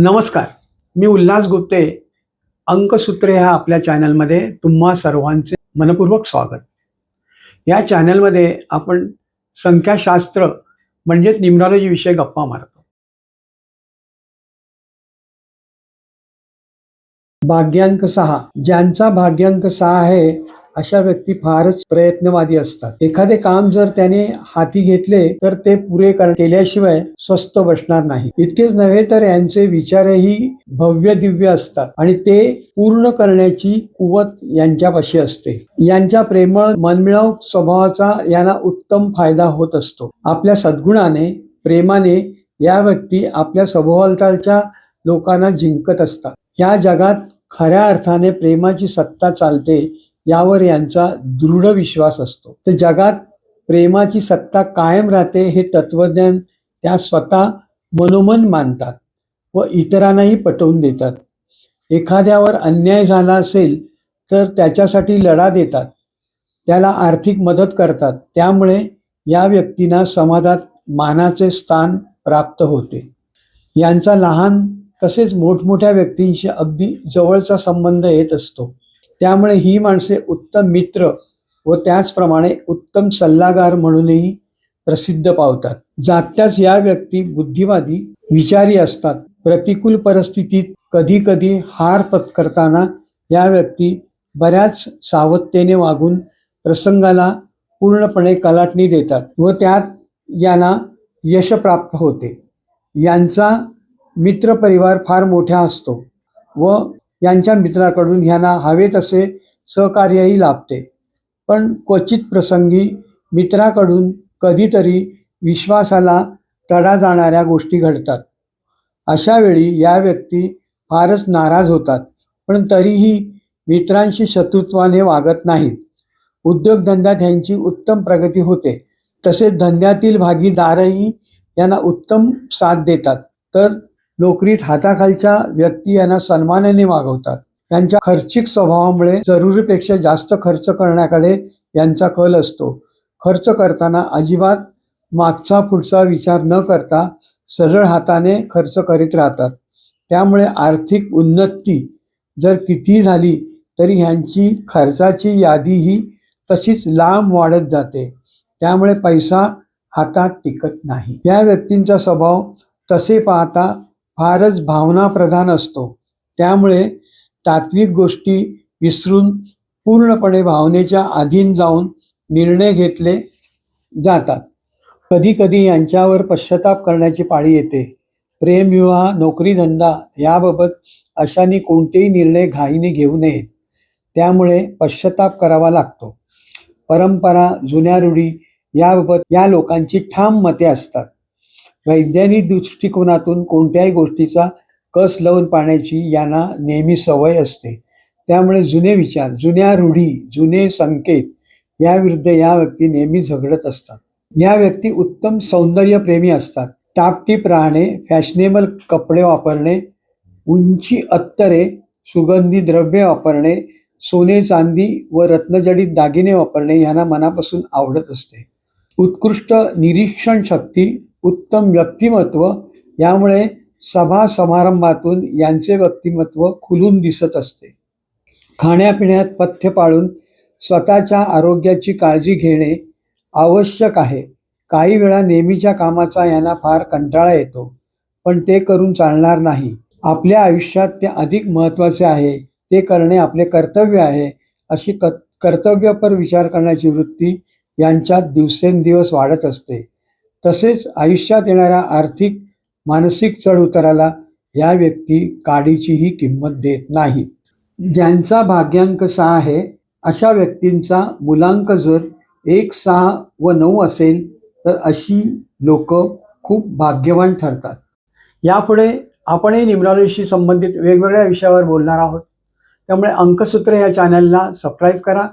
नमस्कार. मी उल्हास गुप्ते अंकसूत्रे ह्या आपल्या चॅनलमध्ये तुम्हा सर्वांचे मनपूर्वक स्वागत. या चॅनलमध्ये आपण संख्याशास्त्र म्हणजेच न्यूमरॉलॉजी विषय गप्पा मारतो. भाग्यांक सहा. ज्यांचा भाग्यांक सहा आहे अशा व्यक्ती फारच प्रयत्नवादी असतात. एखादे काम जर त्याने हाती घेतले तर ते पुरे केल्याशिवाय स्वस्त बसणार नाही. इतकेच नव्हे तर यांचे विचारही भव्य दिव्य असतात आणि ते पूर्ण करण्याची कुवत यांच्यापाशी असते. यांच्या प्रेमळ मनमिळाव स्वभावाचा यांना उत्तम फायदा होत असतो. आपल्या सद्गुणाने प्रेमाने या व्यक्ती आपल्या सभोवतालच्या लोकांना जिंकत असतात. या जगात खऱ्या अर्थाने प्रेमाची सत्ता चालते यावर यांचा दृढ विश्वास असतो. तर जगात प्रेमाची सत्ता कायम राहते हे तत्वज्ञान त्या स्वतः मनोमन मानतात व इतरांनाही पटवून देतात. एखाद्यावर अन्याय झाला असेल तर त्याच्यासाठी लढा देतात. त्याला आर्थिक मदत करतात. त्यामुळे या व्यक्तींना समाजात मानाचे स्थान प्राप्त होते. यांचा लहान तसेच मोठमोठ्या व्यक्तींशी अगदी जवळचा संबंध येत असतो. त्यामुळे ही माणसे उत्तम मित्र व त्याचप्रमाणे उत्तम सल्लागार म्हणूनही प्रसिद्ध पावतात. जात्याच या व्यक्ती बुद्धिवादी विचारी असतात. प्रतिकूल परिस्थितीत कधी कधी हार पत्करताना या व्यक्ती बऱ्याच सावधतेने वागून प्रसंगाला पूर्णपणे कलाटणी देतात व त्यात यांना यश प्राप्त होते. यांचा मित्रपरिवार फार मोठा असतो व यांच्या मित्राकडून ह्यांना हवे तसे सहकार्यही लाभते. पण क्वचित प्रसंगी मित्राकडून कधीतरी विश्वासाला तडा जाणाऱ्या गोष्टी घडतात. अशावेळी या व्यक्ती फारच नाराज होतात पण तरीही मित्रांशी शत्रुत्वाने वागत नाहीत. उद्योगधंद्यात ह्यांची उत्तम प्रगती होते. तसेच धंद्यातील भागीदारही यांना उत्तम साथ देतात. तर नोकरीत हाताखालच्या व्यक्ती यांना सन्मानाने वागवतात. त्यांच्या खर्चिक स्वभावामुळे जरुरीपेक्षा जास्त खर्च करण्याकडे यांचा कल असतो. खर्च करताना अजिबात मागचा पुढचा विचार न करता सरळ हाताने खर्च करीत राहतात. त्यामुळे आर्थिक उन्नती जर किती झाली तरी ह्यांची खर्चाची यादीही तशीच लांब वाढत जाते. त्यामुळे पैसा हातात टिकत नाही. या व्यक्तींचा स्वभाव तसे पाहता फारच भावनाप्रधान असतो. त्यामुळे तात्विक गोष्टी विसरून पूर्णपणे भावनेच्या अधीन जाऊन निर्णय घेतले जातात. कधीकधी यांच्यावर पश्चाताप करण्याची पाळी येते. प्रेमविवाह नोकरीधंदा याबाबत अशाने कोणतेही निर्णय घाईने घेऊ नयेत. त्यामुळे पश्चाताप करावा लागतो. परंपरा जुन्या रूढी याबाबत या लोकांची ठाम मते असतात. वैज्ञानिक दृष्टिकोनातून कोणत्याही गोष्टीचा कस लावून पाहण्याची यांना नेहमी सवय असते. त्यामुळे जुने विचार जुन्या रूढी जुने संकेत याविरुद्ध या व्यक्ती नेहमी झगडत असतात. या व्यक्ती उत्तम सौंदर्यप्रेमी असतात. टापटीप राहणे फॅशनेबल कपडे वापरणे उंची अत्तरे सुगंधी द्रव्ये वापरणे सोने चांदी व रत्नजडित दागिने वापरणे यांना मनापासून आवडत असते. उत्कृष्ट निरीक्षण शक्ती उत्तम व्यक्तिमत्व यामुळे सभा समारंभातून यांचे व्यक्तिमत्व खुलून दिसत असते. खाण्यापिण्यात पथ्य पाळून स्वतःच्या आरोग्याची काळजी घेणे आवश्यक आहे. काही वेळा नेहमीच्या कामाचा यांना फार कंटाळा येतो पण ते करून चालणार नाही. आपल्या आयुष्यात ते अधिक महत्त्वाचे आहे. ते करणे आपले कर्तव्य आहे अशी क कर्तव्यपर विचार करण्याची वृत्ती यांच्यात दिवसेंदिवस वाढत असते. तसेच आयुष्यात येणाऱ्या आर्थिक मानसिक चढउताराला या व्यक्ती काडीचीही किंमत देत नाहीत ज्यांचा भाग्यांक सहा आहे अशा व्यक्तींचा मुलांक जर एक सहा व नऊ असेल तर अशी लोक खूप भाग्यवान ठरतात. यापुढे आपणही निमरालीशी संबंधित वेगवेगळ्या विषयावर बोलणार आहोत. त्यामुळे अंकसूत्र या चॅनलला सबस्क्राईब करा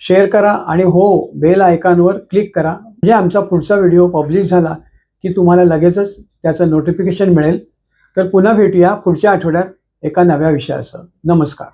शेअर करा आणि हो बेल आयकॉनवर क्लिक करा. म्हणजे आमचा पुढचा व्हिडिओ पब्लिश झाला की तुम्हाला लगेचच त्याचं नोटिफिकेशन मिळेल. तर पुन्हा भेटूया पुढच्या आठवड्यात एका नव्या विषयासह नमस्कार.